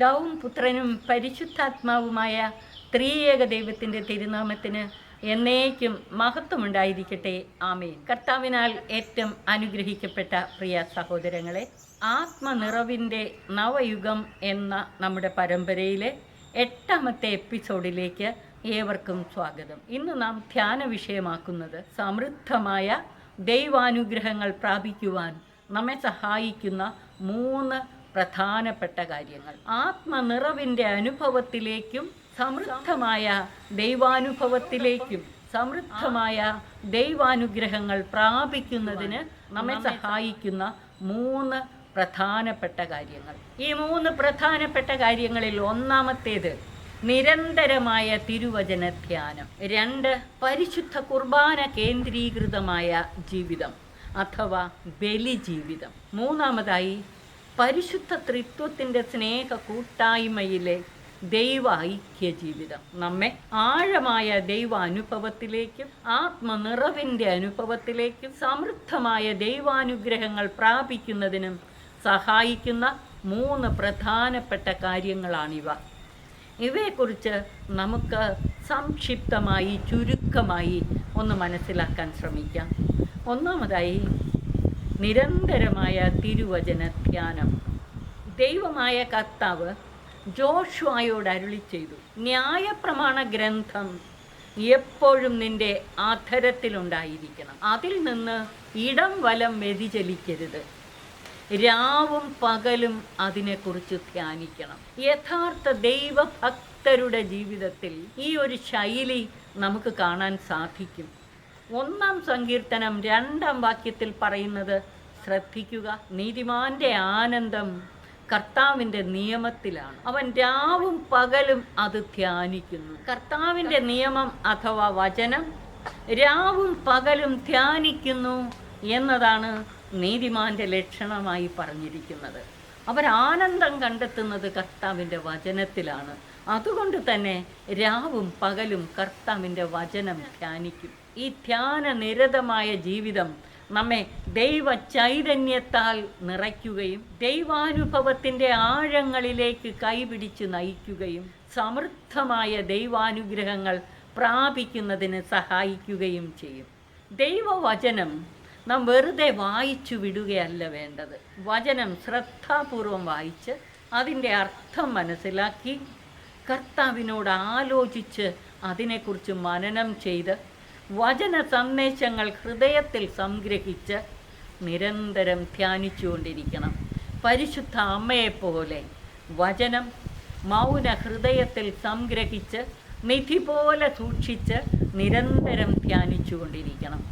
പിതാവും പുത്രനും പരിശുദ്ധാത്മാവുമായ ത്രിയേക ദൈവത്തിന്റെ തിരുനാമത്തിന് എന്നേക്കും മഹത്വമുണ്ടായിരിക്കട്ടെ. ആമേൻ. കർത്താവിനാൽ ഏറ്റവും അനുഗ്രഹിക്കപ്പെട്ട പ്രിയ സഹോദരങ്ങളെ ആത്മനിറവിന്റെ നവയുഗം എന്ന നമ്മുടെ പരമ്പരയിലെ എട്ടാമത്തെ എപ്പിസോഡിലേക്ക് ഏവർക്കും സ്വാഗതം. ഇന്ന് നാം ധ്യാന വിഷയമാക്കുന്നത് സമൃദ്ധമായ ദൈവാനുഗ്രഹങ്ങൾ പ്രാപിക്കുവാൻ നമ്മെ സഹായിക്കുന്ന മൂന്ന് പ്രധാനപ്പെട്ട കാര്യങ്ങൾ. ആത്മനിറവിന്റെ അനുഭവത്തിലേക്കും സമൃദ്ധമായ ദൈവാനുഭവത്തിലേക്കും സമൃദ്ധമായ ദൈവാനുഗ്രഹങ്ങൾ പ്രാപിക്കുന്നതിന് നമ്മെ സഹായിക്കുന്ന മൂന്ന് പ്രധാനപ്പെട്ട കാര്യങ്ങൾ. ഈ മൂന്ന് പ്രധാനപ്പെട്ട കാര്യങ്ങളിൽ ഒന്നാമത്തേത് നിരന്തരമായ തിരുവചന ധ്യാനം രണ്ട് പരിശുദ്ധ കുർബാന കേന്ദ്രീകൃതമായ ജീവിതം അഥവാ ബലി ജീവിതം മൂന്നാമതായി പരിശുദ്ധ ത്രിത്വത്തിന്റെ സ്നേഹ കൂട്ടായ്മയിലെ ദൈവ ഐക്യ ജീവിതം നമ്മെ ആഴമായ ദൈവ അനുഭവത്തിലേക്കും ആത്മനിറവിന്റെ അനുഭവത്തിലേക്കും സമൃദ്ധമായ ദൈവാനുഗ്രഹങ്ങൾ പ്രാപിക്കുന്നതിനും സഹായിക്കുന്ന മൂന്ന് പ്രധാനപ്പെട്ട കാര്യങ്ങളാണിവ. ഇവയെക്കുറിച്ച് നമുക്ക് സംക്ഷിപ്തമായി ചുരുക്കമായി ഒന്ന് മനസ്സിലാക്കാൻ ശ്രമിക്കാം. ഒന്നാമതായി നിരന്തരമായ തിരുവചന ധ്യാനം. ദൈവമായ കർത്താവ് ജോഷുവായോട് അരുളി ചെയ്തു. ന്യായപ്രമാണ ഗ്രന്ഥം എപ്പോഴും നിന്റെ ആധരത്തിലുണ്ടായിരിക്കണം. അതിൽ നിന്ന് ഇടം വലം വ്യതിചലിക്കരുത്. രാവും പകലും അതിനെക്കുറിച്ച് ധ്യാനിക്കണം. യഥാർത്ഥ ദൈവഭക്തരുടെ ജീവിതത്തിൽ ഈ ഒരു ശൈലി നമുക്ക് കാണാൻ സാധിക്കും. ഒന്നാം സങ്കീർത്തനം രണ്ടാം വാക്യത്തിൽ പറയുന്നത് ശ്രദ്ധിക്കുക നീതിമാന്റെ ആനന്ദം കർത്താവിന്റെ നിയമത്തിലാണ്. അവൻ രാവും പകലും അത് ധ്യാനിക്കുന്നു. കർത്താവിന്റെ നിയമം അഥവാ വചനം രാവും പകലും ധ്യാനിക്കുന്നു എന്നതാണ് നീതിമാന്റെ ലക്ഷണമായി പറഞ്ഞിരിക്കുന്നത്. അവർ ആനന്ദം കണ്ടെത്തുന്നത് കർത്താവിന്റെ വചനത്തിലാണ്. അതുകൊണ്ട് തന്നെ രാവും പകലും കർത്താവിന്റെ വചനം ധ്യാനിക്കും. ഈ ധ്യാന നിരതമായ ജീവിതം നമ്മെ ദൈവ ചൈതന്യത്താൽ നിറയ്ക്കുകയും ദൈവാനുഭവത്തിന്റെ ആഴങ്ങളിലേക്ക് കൈപിടിച്ച് നയിക്കുകയും സമൃദ്ധമായ ദൈവാനുഗ്രഹങ്ങൾ പ്രാപിക്കുന്നതിന് സഹായിക്കുകയും ചെയ്യും. ദൈവവചനം നാം വെറുതെ വായിച്ചു വിടുകയല്ല വേണ്ടത്. വചനം ശ്രദ്ധാപൂർവം വായിച്ച് അതിന്റെ അർത്ഥം മനസ്സിലാക്കി കർത്താവിനോട് ആലോചിച്ച് അതിനെക്കുറിച്ച് മനനം ചെയ്ത് വചന സന്ദേശങ്ങൾ ഹൃദയത്തിൽ സംഗ്രഹിച്ച് നിരന്തരം ധ്യാനിച്ചുകൊണ്ടിരിക്കണം. പരിശുദ്ധ അമ്മയെപ്പോലെ വചനം മൗന ഹൃദയത്തിൽ സംഗ്രഹിച്ച് നിധി പോലെ സൂക്ഷിച്ച് നിരന്തരം ധ്യാനിച്ചുകൊണ്ടിരിക്കണം.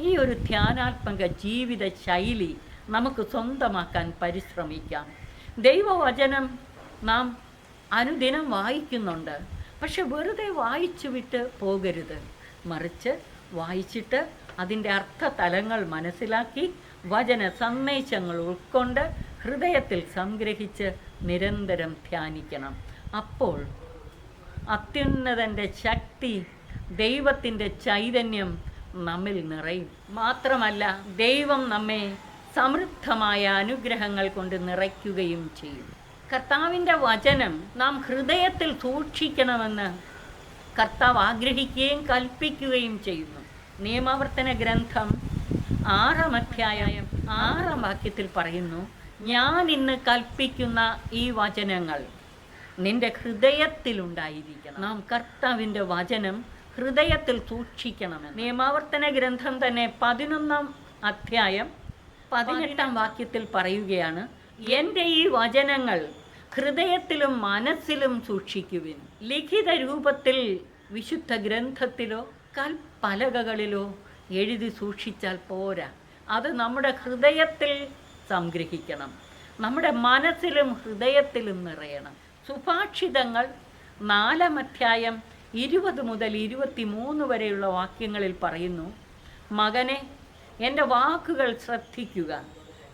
ഈ ഒരു ധ്യാനാത്മക ജീവിത ശൈലി നമുക്ക് സ്വന്തമാക്കാൻ പരിശ്രമിക്കാം. ദൈവവചനം നാം അനുദിനം വായിക്കുന്നുണ്ട്. പക്ഷെ വെറുതെ വായിച്ചു വിട്ട് പോകരുത്. മറിച്ച് വായിച്ചിട്ട് അതിന്റെ അർത്ഥതലങ്ങൾ മനസ്സിലാക്കി വചന സന്ദേശങ്ങൾ ഉൾക്കൊണ്ട് ഹൃദയത്തിൽ സംഗ്രഹിച്ച് നിരന്തരം ധ്യാനിക്കണം. അപ്പോൾ അത്യുന്നതന്റെ ശക്തി ദൈവത്തിന്റെ ചൈതന്യം നമ്മിൽ നിറയും. മാത്രമല്ല ദൈവം നമ്മെ സമൃദ്ധമായ അനുഗ്രഹങ്ങൾ കൊണ്ട് നിറയ്ക്കുകയും ചെയ്യും. കർത്താവിന്റെ വചനം നാം ഹൃദയത്തിൽ സൂക്ഷിക്കണമെന്ന് കർത്താവ് ആഗ്രഹിക്കുകയും കൽപ്പിക്കുകയും ചെയ്യുന്നു. നിയമാവർത്തന ഗ്രന്ഥം ആറാം അധ്യായം ആറാം വാക്യത്തിൽ പറയുന്നു ഞാൻ ഇന്ന് കൽപ്പിക്കുന്ന ഈ വചനങ്ങൾ നിന്റെ ഹൃദയത്തിലുണ്ടായിരിക്കണം നാം കർത്താവിന്റെ വചനം ഹൃദയത്തിൽ സൂക്ഷിക്കണമെന്ന് നിയമാവർത്തന ഗ്രന്ഥം തന്നെ പതിനൊന്നാം അധ്യായം പതിനെട്ടാം വാക്യത്തിൽ പറയുകയാണ് എന്റെ ഈ വചനങ്ങൾ ഹൃദയത്തിലും മനസ്സിലും സൂക്ഷിക്കുവിൻ. ലിഖിത രൂപത്തിൽ വിശുദ്ധ ഗ്രന്ഥത്തിലോ കൽപ്പലകകളിലോ എഴുതി സൂക്ഷിച്ചാൽ പോരാ. അത് നമ്മുടെ ഹൃദയത്തിൽ സംഗ്രഹിക്കണം. നമ്മുടെ മനസ്സിലും ഹൃദയത്തിലും നിറയണം. സുഭാഷിതങ്ങൾ നാലാം അധ്യായം ഇരുപത് മുതൽ ഇരുപത്തി മൂന്ന് വരെയുള്ള വാക്യങ്ങളിൽ പറയുന്നു മകനെ എന്റെ വാക്കുകൾ ശ്രദ്ധിക്കുക.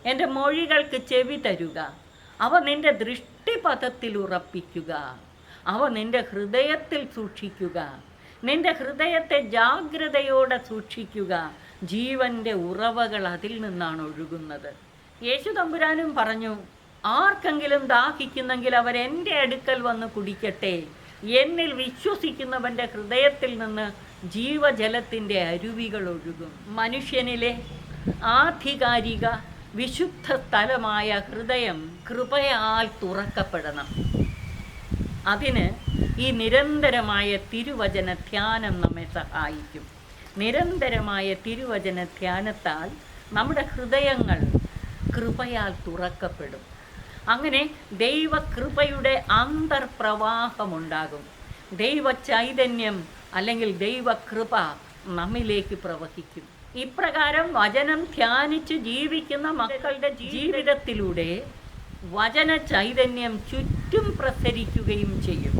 എന്റെ മൊഴികൾക്ക് ചെവി തരുക. അവ നിന്റെ ദൃഷ്ടിപഥത്തിൽ ഉറപ്പിക്കുക. അവ നിന്റെ ഹൃദയത്തിൽ സൂക്ഷിക്കുക. നിന്റെ ഹൃദയത്തെ ജാഗ്രതയോടെ സൂക്ഷിക്കുക. ജീവന്റെ ഉറവകൾ അതിൽ നിന്നാണ് ഒഴുകുന്നത്. യേശു തമ്പുരാനും പറഞ്ഞു ആർക്കെങ്കിലും ദാഹിക്കുന്നെങ്കിൽ അവർ എന്റെ അടുക്കൽ വന്ന് കുടിക്കട്ടെ. എന്നിൽ വിശ്വസിക്കുന്നവന്റെ ഹൃദയത്തിൽ നിന്ന് ജീവജലത്തിന്റെ അരുവികൾ ഒഴുകും. മനുഷ്യനിലെ ആധികാരിക വിശുദ്ധ സ്ഥലമായ ഹൃദയം കൃപയാൽ തുറക്കപ്പെടണം. അതിന് ഈ നിരന്തരമായ തിരുവചന ധ്യാനം നമ്മെ സഹായിക്കും. നിരന്തരമായ തിരുവചന ധ്യാനത്താൽ നമ്മുടെ ഹൃദയങ്ങൾ കൃപയാൽ തുറക്കപ്പെടും. അങ്ങനെ ദൈവകൃപയുടെ അന്തർപ്രവാഹമുണ്ടാകും. ദൈവ ചൈതന്യം അല്ലെങ്കിൽ ദൈവകൃപ നമ്മിലേക്ക് പ്രവഹിക്കും. ഇപ്രകാരം വചനം ധ്യാനിച്ച് ജീവിക്കുന്ന മക്കളുടെ ജീവിതത്തിലൂടെ വചന ചൈതന്യം ചുറ്റും പ്രസരിക്കുകയും ചെയ്യും.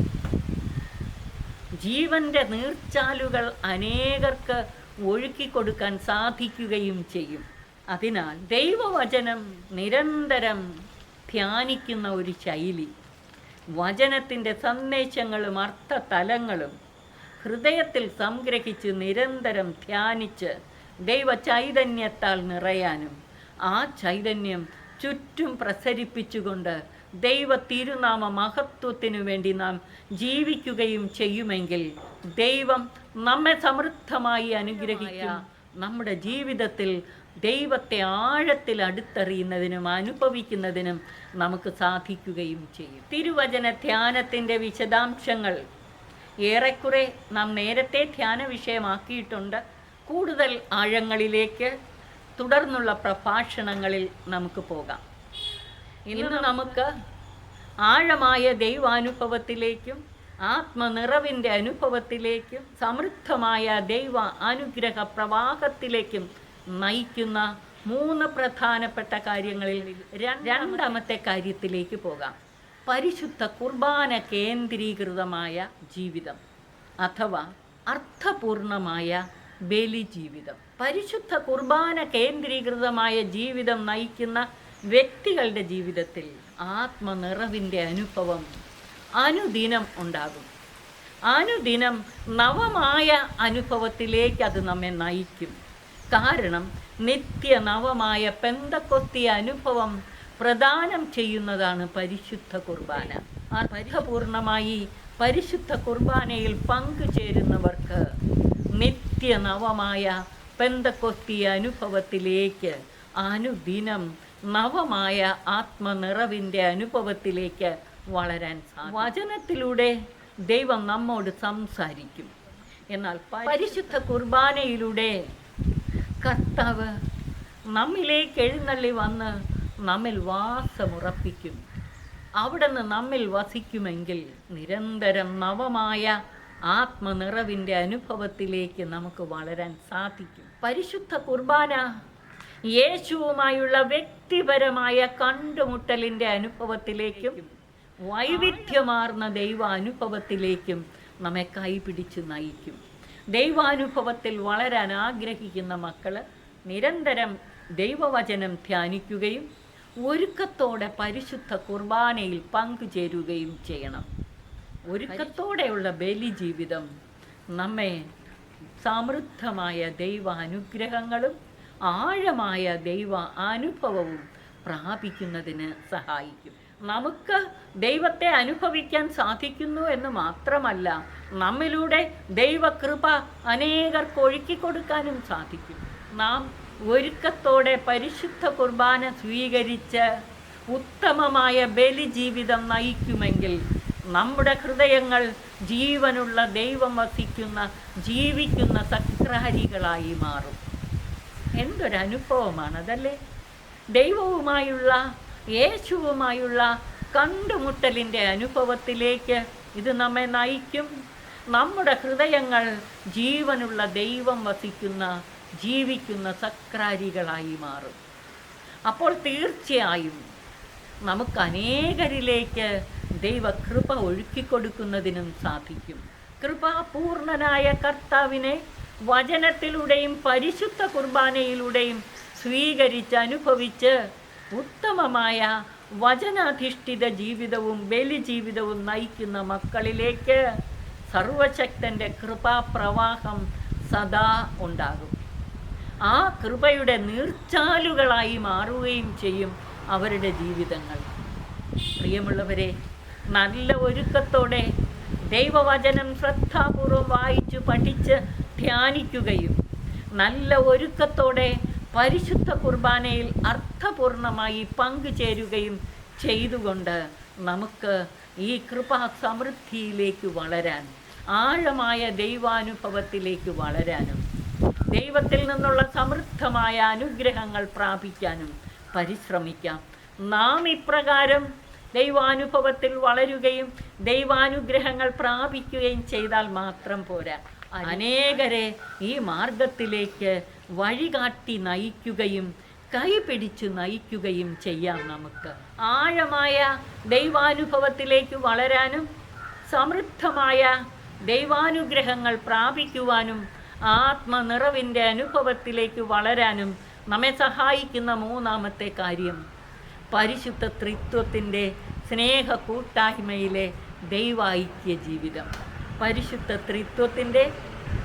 ജീവന്റെ നീർച്ചാലുകൾ അനേകർക്ക് ഒഴുക്കിക്കൊടുക്കാൻ സാധിക്കുകയും ചെയ്യും. അതിനാൽ ദൈവവചനം നിരന്തരം ധ്യാനിക്കുന്ന ഒരു ശൈലി. വചനത്തിന്റെ സന്ദേശങ്ങളും അർത്ഥതലങ്ങളും ഹൃദയത്തിൽ സംഗ്രഹിച്ച് നിരന്തരം ധ്യാനിച്ച് ദൈവ ചൈതന്യത്താൽ നിറയാനും ആ ചൈതന്യം ചുറ്റും പ്രസരിപ്പിച്ചുകൊണ്ട് ദൈവ തിരുനാമ മഹത്വത്തിനു വേണ്ടി നാം ജീവിക്കുകയും ചെയ്യുമെങ്കിൽ ദൈവം നമ്മെ സമൃദ്ധമായി അനുഗ്രഹിക്കുക നമ്മുടെ ജീവിതത്തിൽ ദൈവത്തെ ആഴത്തിൽ അടുത്തറിയുന്നതിനും അനുഭവിക്കുന്നതിനും നമുക്ക് സാധിക്കുകയും ചെയ്യും. തിരുവചന ധ്യാനത്തിന്റെ വിശദാംശങ്ങൾ. ഏറെക്കുറെ നാം നേരത്തെ ധ്യാന വിഷയമാക്കിയിട്ടുണ്ട്. കൂടുതൽ ആഴങ്ങളിലേക്ക് തുടർന്നുള്ള പ്രഭാഷണങ്ങളിൽ നമുക്ക് പോകാം. ഇന്ന് നമുക്ക് ആഴമായ ദൈവാനുഭവത്തിലേക്കും ആത്മനിറവിന്റെ അനുഭവത്തിലേക്കും സമൃദ്ധമായ ദൈവ അനുഗ്രഹ പ്രവാഹത്തിലേക്കും നയിക്കുന്ന മൂന്ന് പ്രധാനപ്പെട്ട കാര്യങ്ങളിൽ രണ്ടാമത്തെ കാര്യത്തിലേക്ക് പോകാം. പരിശുദ്ധ കുർബാന കേന്ദ്രീകൃതമായ ജീവിതം അഥവാ അർത്ഥപൂർണമായ ബലി ജീവിതം പരിശുദ്ധ കുർബാന കേന്ദ്രീകൃതമായ ജീവിതം നയിക്കുന്ന വ്യക്തികളുടെ ജീവിതത്തിൽ ആത്മനിറവിന്റെ അനുഭവം അനുദിനം ഉണ്ടാകും. അനുദിനം നവമായ അനുഭവത്തിലേക്ക് അത് നമ്മെ നയിക്കും. കാരണം നിത്യ നവമായ പെന്തക്കൊത്തിയ അനുഭവം പ്രദാനം ചെയ്യുന്നതാണ് പരിശുദ്ധ കുർബാന. പരിഹപൂർണമായി പരിശുദ്ധ കുർബാനയിൽ പങ്കുചേരുന്നവർക്ക് നിത്യ നവമായ പെന്തക്കൊത്തിയ അനുഭവത്തിലേക്ക് അനുദിനം നവമായ ആത്മനിറവിന്റെ അനുഭവത്തിലേക്ക് വളരാൻ സാധിക്കും. വചനത്തിലൂടെ ദൈവം നമ്മോട് സംസാരിക്കും. എന്നാൽ പരിശുദ്ധ കുർബാനയിലൂടെ കർത്താവ് നമ്മിലേക്ക് എഴുന്നള്ളി വന്ന് നമ്മിൽ വാസമുറപ്പിക്കും. അവിടുന്ന് നമ്മിൽ വസിക്കുമെങ്കിൽ നിരന്തരം നവമായ ആത്മനിറവിന്റെ അനുഭവത്തിലേക്ക് നമുക്ക് വളരാൻ സാധിക്കും. പരിശുദ്ധ കുർബാന യേശുവുമായുള്ള വ്യക്തിപരമായ കണ്ടുമുട്ടലിന്റെ അനുഭവത്തിലേക്കും വൈവിധ്യമാർന്ന ദൈവാനുഭവത്തിലേക്കും നമ്മെ കൈപിടിച്ച് നയിക്കും. ദൈവാനുഭവത്തിൽ വളരാൻ ആഗ്രഹിക്കുന്ന മക്കൾ നിരന്തരം ദൈവവചനം ധ്യാനിക്കുകയും ഒരുക്കത്തോടെ പരിശുദ്ധ കുർബാനയിൽ പങ്കുചേരുകയും ചെയ്യണം. ഒരുക്കത്തോടെയുള്ള ബലി ജീവിതം നമ്മെ സമൃദ്ധമായ ദൈവ അനുഗ്രഹങ്ങളും ആഴമായ ദൈവ അനുഭവവും പ്രാപിക്കുന്നതിന് സഹായിക്കും. നമുക്ക് ദൈവത്തെ അനുഭവിക്കാൻ സാധിക്കുന്നു എന്ന് മാത്രമല്ല നമ്മിലൂടെ ദൈവകൃപ അനേകർക്ക് ഒഴുക്കിക്കൊടുക്കാനും സാധിക്കും. നാം ഒരുക്കത്തോടെ പരിശുദ്ധ കുർബാന സ്വീകരിച്ച് ഉത്തമമായ ബലി ജീവിതം നയിക്കുമെങ്കിൽ നമ്മുടെ ഹൃദയങ്ങൾ ജീവനുള്ള ദൈവം വസിക്കുന്ന ജീവിക്കുന്ന സക്രാരികളായി മാറും. എന്തൊരനുഭവമാണതല്ലേ? ദൈവവുമായുള്ള യേശുവുമായുള്ള കണ്ടുമുട്ടലിന്റെ അനുഭവത്തിലേക്ക് ഇത് നമ്മെ നയിക്കും. നമ്മുടെ ഹൃദയങ്ങൾ ജീവനുള്ള ദൈവം വസിക്കുന്ന ജീവിക്കുന്ന സക്രാരികളായി മാറും. അപ്പോൾ തീർച്ചയായും നമുക്ക് അനേകരിലേക്ക് ദൈവകൃപ ഒഴുക്കിക്കൊടുക്കുന്നതിനും സാധിക്കും. കൃപാപൂർണനായ കർത്താവിനെ വചനത്തിലൂടെയും പരിശുദ്ധ കുർബാനയിലൂടെയും സ്വീകരിച്ച് അനുഭവിച്ച് ഉത്തമമായ വചനാധിഷ്ഠിത ജീവിതവും ബലി ജീവിതവും നയിക്കുന്ന മക്കളിലേക്ക് സർവശക്തന്റെ കൃപാപ്രവാഹം സദാ ഉണ്ടാകും. ആ കൃപയുടെ നീർച്ചാലുകളായി മാറുകയും ചെയ്യും അവരുടെ ജീവിതങ്ങൾ. പ്രിയമുള്ളവരെ നല്ല ഒരുക്കത്തോടെ ദൈവവചനം ശ്രദ്ധാപൂർവം വായിച്ചു പഠിച്ച് ധ്യാനിക്കുകയും നല്ല ഒരുക്കത്തോടെ പരിശുദ്ധ കുർബാനയിൽ അർത്ഥപൂർണമായി പങ്കുചേരുകയും ചെയ്തുകൊണ്ട് നമുക്ക് ഈ കൃപാ സമൃദ്ധിയിലേക്ക് വളരാൻ ആഴമായ ദൈവാനുഭവത്തിലേക്ക് വളരാനും ദൈവത്തിൽ നിന്നുള്ള സമൃദ്ധമായ അനുഗ്രഹങ്ങൾ പ്രാപിക്കാനും പരിശ്രമിക്കാം. നാം ഇപ്രകാരം ദൈവാനുഭവത്തിൽ വളരുകയും ദൈവാനുഗ്രഹങ്ങൾ പ്രാപിക്കുകയും ചെയ്താൽ മാത്രം പോരാ. അനേകരെ ഈ മാർഗത്തിലേക്ക് വഴികാട്ടി നയിക്കുകയും കൈപിടിച്ച് നയിക്കുകയും ചെയ്യാം നമുക്ക്. ആഴമായ ദൈവാനുഭവത്തിലേക്ക് വളരാനും സമൃദ്ധമായ ദൈവാനുഗ്രഹങ്ങൾ പ്രാപിക്കുവാനും ആത്മനിറവിന്റെ അനുഭവത്തിലേക്ക് വളരാനും നമ്മെ സഹായിക്കുന്ന മൂന്നാമത്തെ കാര്യം പരിശുദ്ധ ത്രിത്വത്തിന്റെ സ്നേഹ കൂട്ടായ്മയിലെ ദൈവൈക്യ ജീവിതം പരിശുദ്ധ ത്രിത്വത്തിന്റെ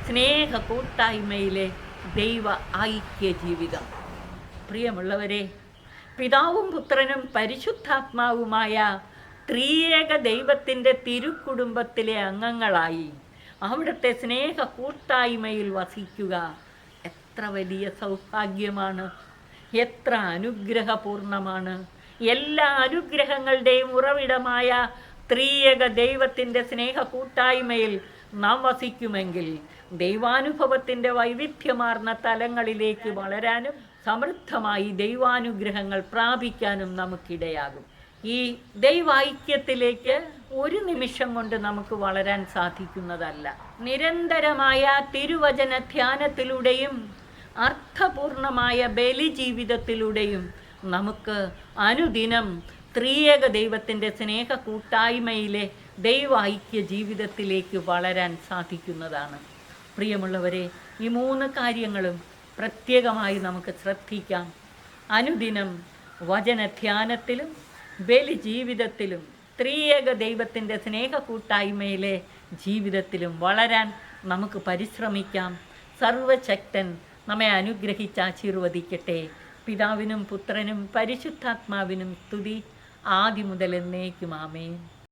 സ്നേഹ കൂട്ടായ്മയിലെ ദൈവ ഐക്യ ജീവിതം. പ്രിയമുള്ളവരെ പിതാവും പുത്രനും പരിശുദ്ധാത്മാവുമായ ത്രിയേക ദൈവത്തിന്റെ തിരുക്കുടുംബത്തിലെ അംഗങ്ങളായി അവിടുത്തെ സ്നേഹ കൂട്ടായ്മയിൽ വസിക്കുക എത്ര വലിയ സൗഭാഗ്യമാണ്. എത്ര അനുഗ്രഹപൂർണമാണ്. എല്ലാ അനുഗ്രഹങ്ങളുടെയും ഉറവിടമായ ത്രിയേക ദൈവത്തിന്റെ സ്നേഹ കൂട്ടായ്മയിൽ നാം വസിക്കുമെങ്കിൽ ദൈവാനുഭവത്തിന്റെ വൈവിധ്യമാർന്ന തലങ്ങളിലേക്ക് വളരാനും സമൃദ്ധമായി ദൈവാനുഗ്രഹങ്ങൾ പ്രാപിക്കാനും നമുക്കിടയാകും. ഈ ദൈവൈക്യത്തിലേക്ക് ഒരു നിമിഷം കൊണ്ട് നമുക്ക് വളരാൻ സാധിക്കുന്നതല്ല. നിരന്തരമായ തിരുവചന ധ്യാനത്തിലൂടെയും അർത്ഥപൂർണമായ ബലിജീവിതത്തിലൂടെയും നമുക്ക് അനുദിനം ത്രിയേക ദൈവത്തിന്റെ സ്നേഹ കൂട്ടായ്മയിലെ ദൈവൈക്യ ജീവിതത്തിലേക്ക് വളരാൻ സാധിക്കുന്നതാണ്. പ്രിയമുള്ളവരെ ഈ മൂന്ന് കാര്യങ്ങളും പ്രത്യേകമായി നമുക്ക് ശ്രദ്ധിക്കാം. അനുദിനം വചനധ്യാനത്തിലും ബലി ജീവിതത്തിലും ത്രിയേക ദൈവത്തിന്റെ സ്നേഹ കൂട്ടായ്മയിലെ ജീവിതത്തിലും വളരാൻ നമുക്ക് പരിശ്രമിക്കാം. സർവശക്തൻ നമ്മെ അനുഗ്രഹിച്ച് ആശീർവദിക്കട്ടെ. പിതാവിനും പുത്രനും പരിശുദ്ധാത്മാവിനും സ്തുതി. ആദ്യം മുതൽ എന്നേക്കും ആമേൻ